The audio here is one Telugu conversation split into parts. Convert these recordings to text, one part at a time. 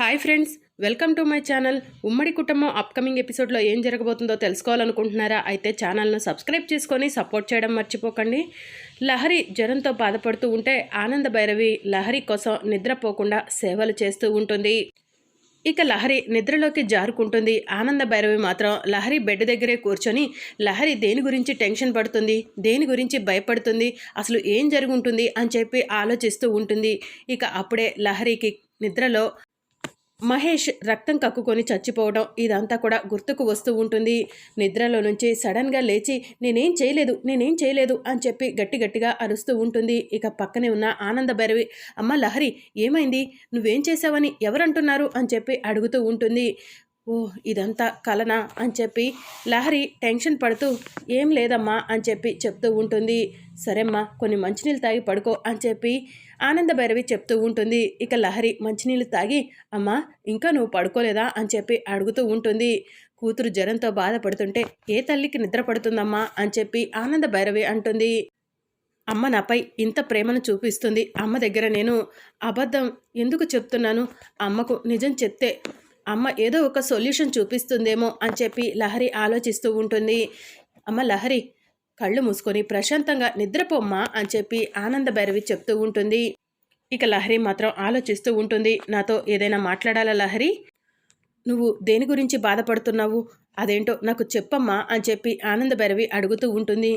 Hi friends welcome to my channel. ఉమ్మడి కుటుంబం అప్కమింగ్ ఎపిసోడ్లో ఏం జరగబోతుందో తెలుసుకోవాలనుకుంటున్నారా? అయితే ఛానల్ను సబ్స్క్రైబ్ చేసుకొని సపోర్ట్ చేయడం మర్చిపోకండి. లహరి జ్వరంతో బాధపడుతూ ఉంటే ఆనంద భైరవి లహరి కోసం నిద్రపోకుండా సేవలు చేస్తూ ఉంటుంది. ఇక లహరి నిద్రలోకి జారుకుంటుంది. ఆనంద భైరవి మాత్రం లహరి బెడ్ దగ్గరే కూర్చొని లహరి దేని గురించి టెన్షన్ పడుతుంది దేని గురించి భయపడుతుంది అసలు ఏం జరుగుంటుంది అని చెప్పి ఆలోచిస్తూ ఉంటుంది. ఇక అప్పుడే లహరికి నిద్రలో మహేష్ రక్తం కక్కుకొని చచ్చిపోవడం ఇదంతా కూడా గుర్తుకు వస్తూ ఉంటుంది. నిద్రలో నుంచి సడన్గా లేచి నేనేం చేయలేదు నేనేం చేయలేదు అని చెప్పి గట్టి గట్టిగా అరుస్తూ ఉంటుంది. ఇక పక్కనే ఉన్న ఆనంద భైరవి అమ్మ లహరి ఏమైంది? నువ్వేం చేసావని ఎవరంటున్నారు? అని చెప్పి అడుగుతూ ఉంటుంది. ఓ ఇదంతా కలనా అని చెప్పి లహరి టెన్షన్ పడుతూ ఏం లేదమ్మా అని చెప్పి చెప్తూ ఉంటుంది. సరేమ్మా కొన్ని మంచినీళ్ళు తాగి పడుకో అని చెప్పి ఆనంద భైరవి చెప్తూ ఉంటుంది. ఇక లహరి మంచినీళ్ళు తాగి అమ్మా ఇంకా నువ్వు పడుకోలేదా? అని చెప్పి అడుగుతూ ఉంటుంది. కూతురు జ్వరంతో బాధపడుతుంటే ఏ తల్లికి నిద్ర పడుతుందమ్మా? అని చెప్పి ఆనంద భైరవి అంటుంది. అమ్మ నాపై ఇంత ప్రేమను చూపిస్తుంది. అమ్మ దగ్గర నేను అబద్ధం ఎందుకు చెప్తున్నాను? అమ్మకు నిజం చెప్తే అమ్మ ఏదో ఒక సొల్యూషన్ చూపిస్తుందేమో అని చెప్పి లహరి ఆలోచిస్తూ ఉంటుంది. అమ్మ లహరి కళ్ళు మూసుకొని ప్రశాంతంగా నిద్రపోమ్మా అని చెప్పి ఆనంద భైరవి చెప్తూ ఉంటుంది. ఇక లహరి మాత్రం ఆలోచిస్తూ ఉంటుంది. నాతో ఏదైనా మాట్లాడాలా లహరి? నువ్వు దేని గురించి బాధపడుతున్నావు? అదేంటో నాకు చెప్పమ్మా అని చెప్పి ఆనంద భైరవి అడుగుతూ ఉంటుంది.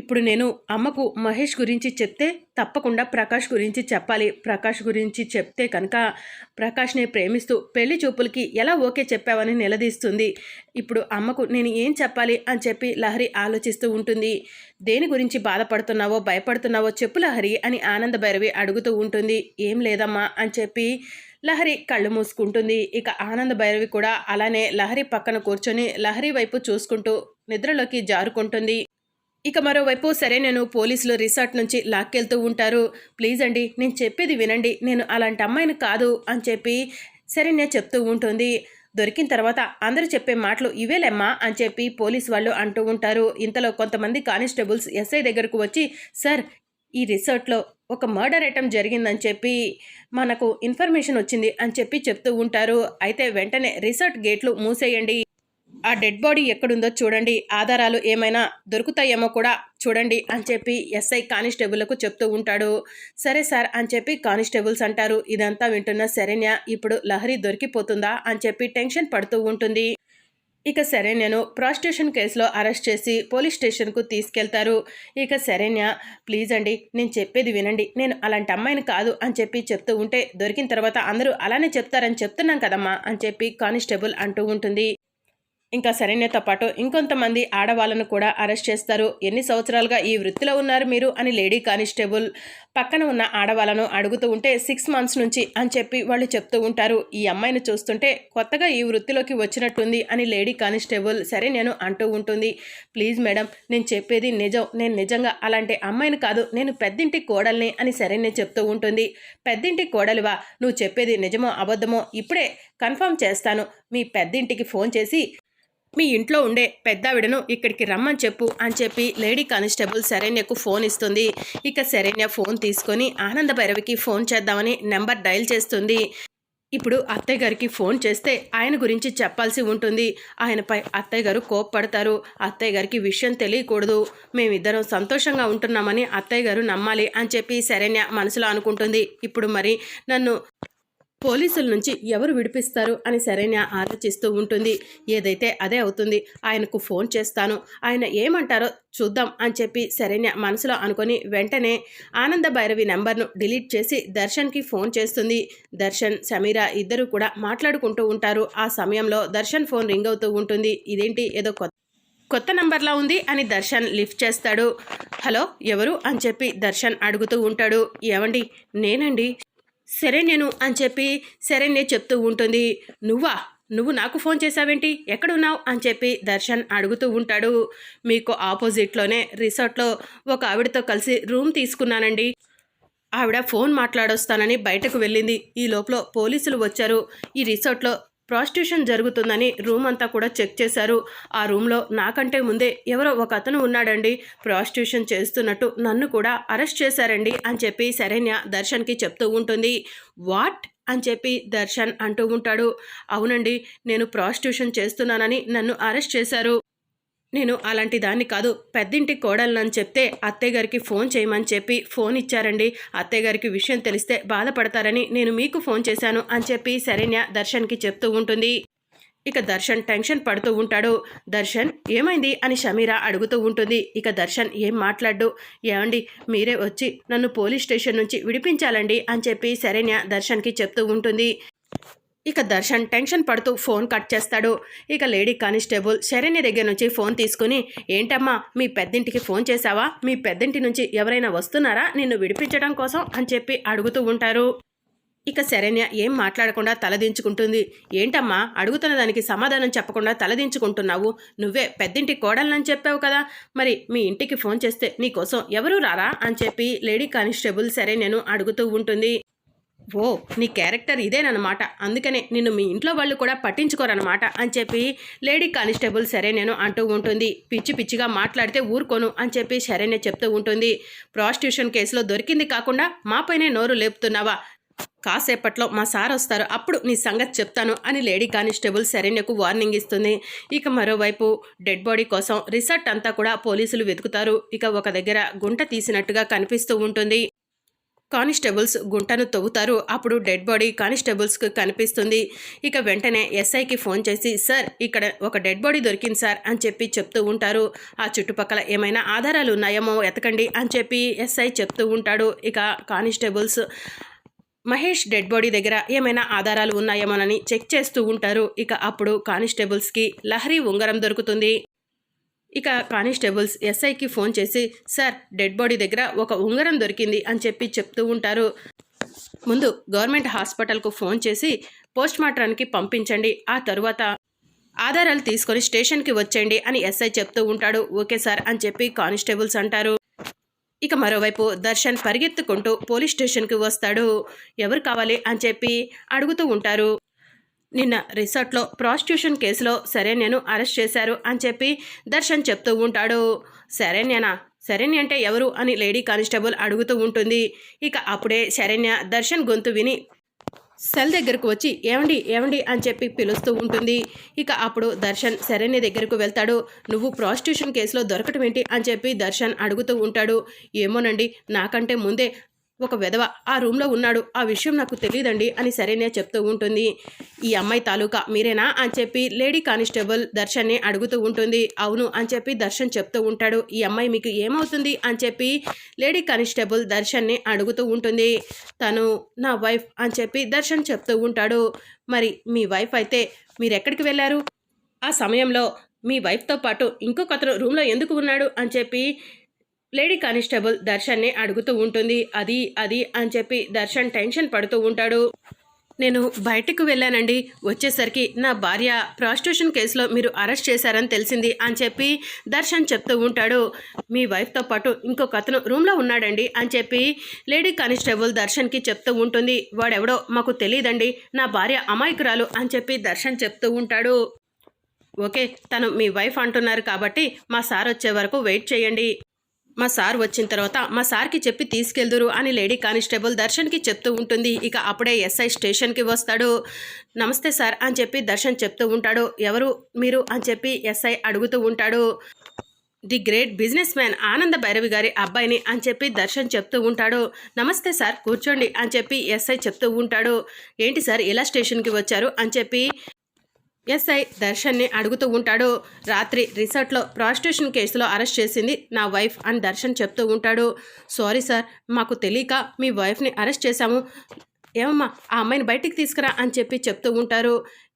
ఇప్పుడు నేను అమ్మకు మహేష్ గురించి చెప్తే తప్పకుండా ప్రకాష్ గురించి చెప్పాలి. ప్రకాష్ గురించి చెప్తే కనుక ప్రకాష్ని ప్రేమిస్తూ పెళ్ళి చూపులకి ఎలా ఓకే చెప్పావని నిలదీస్తుంది. ఇప్పుడు అమ్మకు నేను ఏం చెప్పాలి అని చెప్పి లహరి ఆలోచిస్తూ ఉంటుంది. దేని గురించి బాధపడుతున్నావో భయపడుతున్నావో చెప్పు లహరి అని ఆనంద భైరవి అడుగుతూ ఉంటుంది. ఏం లేదమ్మా అని చెప్పి లహరి కళ్ళు మూసుకుంటుంది. ఇక ఆనంద భైరవి కూడా అలానే లహరి పక్కన కూర్చొని లహరి వైపు చూసుకుంటూ నిద్రలోకి జారుకుంటుంది. ఇక మరోవైపు సరే నేను పోలీసులు రిసార్ట్ నుంచి లాక్కెళ్తూ ఉంటారు. ప్లీజ్ అండి నేను చెప్పేది వినండి. నేను అలాంటి అమ్మాయిని కాదు అని చెప్పి సరే నేను చెప్తూ ఉంటుంది. దొరికిన తర్వాత అందరూ చెప్పే మాటలు ఇవేలేమ్మా అని చెప్పి పోలీస్ వాళ్ళు అంటూ ఉంటారు. ఇంతలో కొంతమంది కానిస్టేబుల్స్ ఎస్ఐ దగ్గరకు వచ్చి సార్ ఈ రిసార్ట్లో ఒక మర్డర్ ఐటమ్ జరిగిందని చెప్పి మనకు ఇన్ఫర్మేషన్ వచ్చింది అని చెప్పి చెప్తూ ఉంటారు. అయితే వెంటనే రిసార్ట్ గేట్లు మూసేయండి. ఆ డెడ్ బాడీ ఎక్కడుందో చూడండి ఆధారాలు ఏమైనా దొరుకుతాయేమో కూడా చూడండి అని చెప్పి ఎస్ఐ కానిస్టేబుల్కు చెప్తూ ఉంటాడు. సరే సార్ అని చెప్పి కానిస్టేబుల్స్ అంటారు. ఇదంతా వింటున్న శరణ్య ఇప్పుడు లహరి దొరికిపోతుందా అని చెప్పి టెన్షన్ పడుతూ ఉంటుంది. ఇక శరణ్యను ప్రాస్టిట్యూషన్ కేసులో అరెస్ట్ చేసి పోలీస్ స్టేషన్కు తీసుకెళ్తారు. ఇక శరణ్య ప్లీజ్ అండి నేను చెప్పేది వినండి. నేను అలాంటి అమ్మాయిని కాదు అని చెప్పి చెప్తూ ఉంటే దొరికిన తర్వాత అందరూ అలానే చెప్తారని చెప్తున్నాం కదమ్మా అని చెప్పి కానిస్టేబుల్ అంటూ ఉంటుంది. ఇంకా శరణ్యతో పాటు ఇంకొంతమంది ఆడవాళ్ళను కూడా అరెస్ట్ చేస్తారు. ఎన్ని సంవత్సరాలుగా ఈ వృత్తిలో ఉన్నారు మీరు? అని లేడీ కానిస్టేబుల్ పక్కన ఉన్న ఆడవాళ్ళను అడుగుతూ ఉంటే సిక్స్ మంత్స్ నుంచి అని చెప్పి వాళ్ళు చెప్తూ ఉంటారు. ఈ అమ్మాయిని చూస్తుంటే కొత్తగా ఈ వృత్తిలోకి వచ్చినట్టుంది అని లేడీ కానిస్టేబుల్ సరే నేను అంటూ ఉంటుంది. ప్లీజ్ మేడం నేను చెప్పేది నిజం. నేను నిజంగా అలాంటి అమ్మాయిని కాదు. నేను పెద్దింటి కోడల్ని అని సరైన చెప్తూ ఉంటుంది. పెద్దింటి కోడలివా? నువ్వు చెప్పేది నిజమో అబద్ధమో ఇప్పుడే కన్ఫర్మ్ చేస్తాను. మీ పెద్దింటికి ఫోన్ చేసి మీ ఇంట్లో ఉండే పెద్దావిడను ఇక్కడికి రమ్మని చెప్పు అని చెప్పి లేడీ కానిస్టేబుల్ శరణ్యకు ఫోన్ ఇస్తుంది. ఇక శరణ్య ఫోన్ తీసుకొని ఆనంద భైరవికి ఫోన్ చేద్దామని నెంబర్ డయల్ చేస్తుంది. ఇప్పుడు అత్తయ్య గారికి ఫోన్ చేస్తే ఆయన గురించి చెప్పాల్సి ఉంటుంది. ఆయనపై అత్తయ్య గారు కోప్పడతారు. అత్తయ్య గారికి విషయం తెలియకూడదు. మేమిద్దరం సంతోషంగా ఉంటున్నామని అత్తయ్య గారు నమ్మాలి అని చెప్పి శరణ్య మనసులో అనుకుంటుంది. ఇప్పుడు మరి నన్ను పోలీసుల నుంచి ఎవరు విడిపిస్తారు అని సరైన ఆలోచిస్తూ ఉంటుంది. ఏదైతే అదే అవుతుంది ఆయనకు ఫోన్ చేస్తాను. ఆయన ఏమంటారో చూద్దాం అని చెప్పి శరణ్య మనసులో అనుకొని వెంటనే ఆనంద భైరవి నెంబర్ను డిలీట్ చేసి దర్శన్కి ఫోన్ చేస్తుంది. దర్శన్ సమీర ఇద్దరు కూడా మాట్లాడుకుంటూ ఉంటారు. ఆ సమయంలో దర్శన్ ఫోన్ రింగ్ అవుతూ ఉంటుంది. ఇదేంటి? ఏదో కొత్త కొత్త నంబర్లా ఉంది అని దర్శన్ లిఫ్ట్ చేస్తాడు. హలో ఎవరు? అని చెప్పి దర్శన్ అడుగుతూ ఉంటాడు. ఏమండి నేనండి? సరే నేను అని చెప్పి సరేనే చెప్తూ ఉంటుంది. నువ్వా? నువ్వు నాకు ఫోన్ చేసావేంటి ఎక్కడున్నావు? అని చెప్పి దర్శన్ అడుగుతూ ఉంటాడు. మీకు ఆపోజిట్లోనే రిసార్ట్లో ఒక ఆవిడతో కలిసి రూమ్ తీసుకున్నానండి. ఆవిడ ఫోన్ మాట్లాడొస్తానని బయటకు వెళ్ళింది. ఈ లోపల పోలీసులు వచ్చారు. ఈ రిసార్ట్లో ప్రాస్టిట్యూషన్ జరుగుతుందని రూమ్ అంతా కూడా చెక్ చేశారు. ఆ రూమ్లో నాకంటే ముందే ఎవరో ఒక అతను ఉన్నాడండి. ప్రాస్టిట్యూషన్ చేస్తున్నట్టు నన్ను కూడా అరెస్ట్ చేశారండి అని చెప్పి శరణ్య దర్శన్కి చెప్తూ ఉంటుంది. వాట్? అని చెప్పి దర్శన్ అంటూ ఉంటాడు. అవునండి నేను ప్రాస్టిట్యూషన్ చేస్తున్నానని నన్ను అరెస్ట్ చేశారు. నేను అలాంటి దాన్ని కాదు పెద్దింటి కోడళ్ళని చెప్తే అత్తయ్య గారికి ఫోన్ చేయమని చెప్పి ఫోన్ ఇచ్చారండి. అత్తయ్య గారికి విషయం తెలిస్తే బాధపడతారని నేను మీకు ఫోన్ చేశాను అని చెప్పి శరణ్య దర్శన్కి చెప్తూ ఉంటుంది. ఇక దర్శన్ టెన్షన్ పడుతూ ఉంటాడు. దర్శన్ ఏమైంది? అని షమీరా అడుగుతూ ఉంటుంది. ఇక దర్శన్ ఏం మాట్లాడు ఏమండి మీరే వచ్చి నన్ను పోలీస్ స్టేషన్ నుంచి విడిపించాలండి అని చెప్పి శరణ్య దర్శన్కి చెప్తూ ఉంటుంది. ఇక దర్శన్ టెన్షన్ పడుతూ ఫోన్ కట్ చేస్తాడు. ఇక లేడీ కానిస్టేబుల్ శరణ్య దగ్గర నుంచి ఫోన్ తీసుకుని ఏంటమ్మా మీ పెద్దింటికి ఫోన్ చేశావా? మీ పెద్దింటి నుంచి ఎవరైనా వస్తున్నారా? నిన్ను విడిపించడం కోసం? అని చెప్పి అడుగుతూ ఉంటారు. ఇక శరణ్య ఏం మాట్లాడకుండా తలదించుకుంటుంది ఏంటమ్మా అడుగుతున్న దానికి సమాధానం చెప్పకుండా తలదించుకుంటున్నావు నువ్వే పెద్దింటి కోడలని చెప్పావు కదా. మరి మీ ఇంటికి ఫోన్ చేస్తే నీకోసం ఎవరు రారా? అని చెప్పి లేడీ కానిస్టేబుల్ శరణ్యను అడుగుతూ ఉంటుంది. ఓ నీ క్యారెక్టర్ ఇదేనమాట అందుకనే నిన్ను మీ ఇంట్లో వాళ్ళు కూడా పట్టించుకోరనమాట అని చెప్పి లేడీ కానిస్టేబుల్ సరే నేను అంటూ ఉంటుంది. పిచ్చి పిచ్చిగా మాట్లాడితే ఊరుకోను అని చెప్పి సరేనే చెప్తూ ఉంటుంది. ప్రాస్టిట్యూషన్ కేసులో దొరికింది కాకుండా మాపైనే నోరు లేపుతున్నావా? కాసేపట్లో మా సార్ వస్తారు. అప్పుడు నీ సంగతి చెప్తాను అని లేడీ కానిస్టేబుల్ శరణ్యకు వార్నింగ్ ఇస్తుంది. ఇక మరోవైపు డెడ్ బాడీ కోసం రిసార్ట్ అంతా కూడా పోలీసులు వెతుకుతారు. ఇక ఒక దగ్గర గుంట తీసినట్టుగా కనిపిస్తూ ఉంటుంది. కానిస్టేబుల్స్ గుంటను తవ్వుతారు. అప్పుడు డెడ్ బాడీ కానిస్టేబుల్స్కి కనిపిస్తుంది. ఇక వెంటనే ఎస్ఐకి ఫోన్ చేసి సార్ ఇక్కడ ఒక డెడ్ బాడీ దొరికింది సార్ అని చెప్పి చెప్తూ ఉంటారు. ఆ చుట్టుపక్కల ఏమైనా ఆధారాలు ఉన్నాయేమో ఎతకండి అని చెప్పి ఎస్ఐ చెప్తూ ఉంటాడు. ఇక కానిస్టేబుల్స్ మహేష్ డెడ్ బాడీ దగ్గర ఏమైనా ఆధారాలు ఉన్నాయేమోనని చెక్ చేస్తూ ఉంటారు. ఇక అప్పుడు కానిస్టేబుల్స్కి లహరి ఉంగరం దొరుకుతుంది. ఇక కానిస్టేబుల్స్ ఎస్ఐకి ఫోన్ చేసి సార్ డెడ్ బాడీ దగ్గర ఒక ఉంగరం దొరికింది అని చెప్పి చెప్తూ ఉంటారు. ముందు గవర్నమెంట్ హాస్పిటల్కు ఫోన్ చేసి పోస్ట్ మార్టానికి పంపించండి ఆ తరువాత ఆధారాలు తీసుకొని స్టేషన్కి వచ్చేయండి అని ఎస్ఐ చెప్తూ ఉంటాడు. ఓకే సార్ అని చెప్పి కానిస్టేబుల్స్ అంటారు. ఇక మరోవైపు దర్శన్ పరిగెత్తుకుంటూ పోలీస్ స్టేషన్కి వస్తాడు. ఎవరు కావాలి? అని చెప్పి అడుగుతూ ఉంటారు. నిన్న రిసార్ట్లో ప్రాస్టిట్యూషన్ కేసులో శరణ్యను అరెస్ట్ చేశారు అని చెప్పి దర్శన్ చెప్తూ ఉంటాడు. శరణ్యనా? శరణ్య అంటే ఎవరు అని లేడీ కానిస్టేబుల్ అడుగుతూ ఉంటుంది. ఇక అప్పుడే శరణ్య దర్శన్ గొంతు విని సెల్ దగ్గరకు వచ్చి ఏమండి ఏమండి అని చెప్పి పిలుస్తూ ఉంటుంది. ఇక అప్పుడు దర్శన్ శరణ్య దగ్గరకు వెళ్తాడు. నువ్వు ప్రాస్టిట్యూషన్ కేసులో దొరకటం ఏంటి? అని చెప్పి దర్శన్ అడుగుతూ ఉంటాడు. ఏమోనండి నాకంటే ముందే ఒక వెధవ ఆ రూమ్లో ఉన్నాడు. ఆ విషయం నాకు తెలియదండి అని సరేనే చెప్తూ ఉంటుంది. ఈ అమ్మాయి తాలూకా మీరేనా? అని చెప్పి లేడీ కానిస్టేబుల్ దర్శన్ని అడుగుతూ ఉంటుంది. అవును అని చెప్పి దర్శన్ చెప్తూ ఉంటాడు. ఈ అమ్మాయి మీకు ఏమవుతుంది? అని చెప్పి లేడీ కానిస్టేబుల్ దర్శన్ని అడుగుతూ ఉంటుంది. తను నా వైఫ్ అని చెప్పి దర్శన్ చెప్తూ ఉంటాడు. మరి మీ వైఫ్ అయితే మీరు ఎక్కడికి వెళ్ళారు? ఆ సమయంలో మీ వైఫ్తో పాటు ఇంకొక అతను రూమ్లో ఎందుకు ఉన్నాడు? అని చెప్పి లేడీ కానిస్టేబుల్ దర్శన్ని అడుగుతూ ఉంటుంది. అది అది అని చెప్పి దర్శన్ టెన్షన్ పడుతూ ఉంటాడు. నేను బయటకు వెళ్ళానండి. వచ్చేసరికి నా భార్య ప్రాస్టిట్యూషన్ కేసులో మీరు అరెస్ట్ చేశారని తెలిసింది అని చెప్పి దర్శన్ చెప్తూ ఉంటాడు. మీ వైఫ్తో పాటు ఇంకొక అతను రూమ్లో ఉన్నాడండి అని చెప్పి లేడీ కానిస్టేబుల్ దర్శన్కి చెప్తూ ఉంటుంది. వాడెవడో మాకు తెలియదండి. నా భార్య అమాయకురాలు అని చెప్పి దర్శన్ చెప్తూ ఉంటాడు. ఓకే తను మీ వైఫ్ అంటున్నారు కాబట్టి మా సార్ వచ్చే వరకు వెయిట్ చేయండి. మా సార్ వచ్చిన తర్వాత మా సార్కి చెప్పి తీసుకెళ్దురు అని లేడీ కానిస్టేబుల్ దర్శన్కి చెప్తూ ఉంటుంది. ఇక అప్పుడే ఎస్ఐ స్టేషన్కి వస్తాడు. నమస్తే సార్ అని చెప్పి దర్శన్ చెప్తూ ఉంటాడు. ఎవరు? మీరు? అని చెప్పి ఎస్ఐ అడుగుతూ ఉంటాడు. ది గ్రేట్ బిజినెస్ మ్యాన్ ఆనంద భైరవి గారి అబ్బాయిని అని చెప్పి దర్శన్ చెప్తూ ఉంటాడు. నమస్తే సార్ కూర్చోండి అని చెప్పి ఎస్ఐ చెప్తూ ఉంటాడు. ఏంటి సార్ ఇలా స్టేషన్కి వచ్చారు? అని చెప్పి ఎస్ఐ దర్శన్ని అడుగుతూ ఉంటాడు. రాత్రి రిసార్ట్లో ప్రాస్టిట్యూషన్ కేసులో అరెస్ట్ చేసింది నా వైఫ్ అని దర్శన్ చెప్తూ ఉంటాడు. సారీ సార్ మాకు తెలియక మీ వైఫ్ని అరెస్ట్ చేశాము. ఏమమ్మా ఆ అమ్మాయిని బయటికి తీసుకురా అని చెప్పి చెప్తూ ఉంటారు.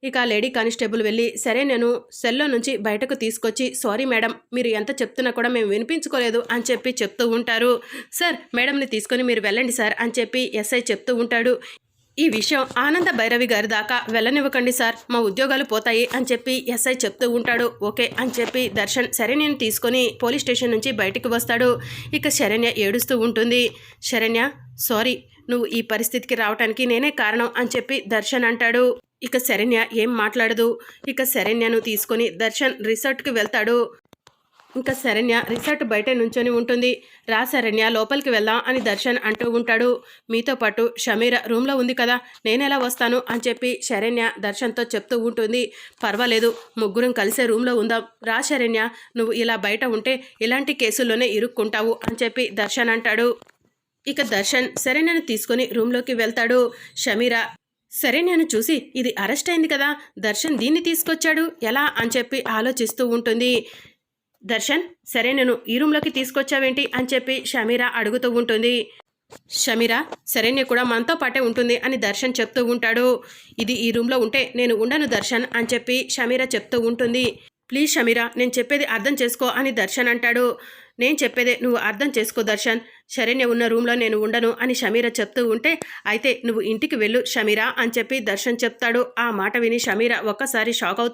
ఇక లేడీ కానిస్టేబుల్ వెళ్ళి సరే నేను సెల్లో నుంచి బయటకు తీసుకొచ్చి సారీ మేడం మీరు ఎంత చెప్తున్నా కూడా మేము వినిపించుకోలేదు అని చెప్పి చెప్తూ ఉంటారు. సార్ మేడంని తీసుకొని మీరు వెళ్ళండి సార్ అని చెప్పి ఎస్ఐ చెప్తూ ఉంటాడు. ఈ విషయం ఆనంద భైరవి గారి దాకా వెళ్ళనివ్వకండి సార్. మా ఉద్యోగాలు పోతాయి అని చెప్పి ఎస్ఐ చెప్తూ ఉంటాడు. ఓకే అని చెప్పి దర్శన్ శరణ్యను తీసుకొని పోలీస్ స్టేషన్ నుంచి బయటికి వస్తాడు. ఇక శరణ్య ఏడుస్తూ ఉంటుంది. శరణ్య సారీ నువ్వు ఈ పరిస్థితికి రావటానికి నేనే కారణం అని చెప్పి దర్శన్ అంటాడు. ఇక శరణ్య ఏం మాట్లాడదు. ఇక శరణ్యను తీసుకొని దర్శన్ రిసార్ట్కి వెళ్తాడు. ఇంకా శరణ్య రిసార్ట్ బయట నుంచొని ఉంటుంది. రా శరణ్య లోపలికి వెళ్దాం అని దర్శన్ అంటూ ఉంటాడు. మీతో పాటు షమీర రూమ్లో ఉంది కదా నేనెలా వస్తాను అని చెప్పి శరణ్య దర్శన్తో చెప్తూ ఉంటుంది. పర్వాలేదు ముగ్గురం కలిసే రూమ్లో ఉందాం. రా శరణ్య నువ్వు ఇలా బయట ఉంటే ఇలాంటి కేసుల్లోనే ఇరుక్కుంటావు అని చెప్పి దర్శన్ అంటాడు. ఇక దర్శన్ శరణ్యను తీసుకొని రూమ్లోకి వెళ్తాడు. షమీర శరణ్యను చూసి ఇది అరెస్ట్ అయింది కదా దర్శన్ దీన్ని తీసుకొచ్చాడు ఎలా అని చెప్పి ఆలోచిస్తూ ఉంటుంది. దర్శన్ సరే నేను ఈ రూమ్లోకి తీసుకొచ్చావేంటి అని చెప్పి షమీరా అడుగుతూ ఉంటుంది. షమీరా శరణ్య కూడా మనతో పాటే ఉంటుంది అని దర్శన్ చెప్తూ ఉంటాడు. ఇది ఈ రూమ్లో ఉంటే నేను ఉండను దర్శన్ అని చెప్పి షమీరా చెప్తూ ఉంటుంది. ప్లీజ్ షమీరా నేను చెప్పేది అర్థం చేసుకో అని దర్శన్ అంటాడు. నేను చెప్పేదే నువ్వు అర్థం చేసుకో దర్శన్. శరణ్య ఉన్న రూమ్లో నేను ఉండను అని షమీరా చెప్తూ ఉంటే అయితే నువ్వు ఇంటికి వెళ్ళు షమీరా అని చెప్పి దర్శన్ చెప్తాడు. ఆ మాట విని షమీరా ఒక్కసారి షాక్ అవుతుంది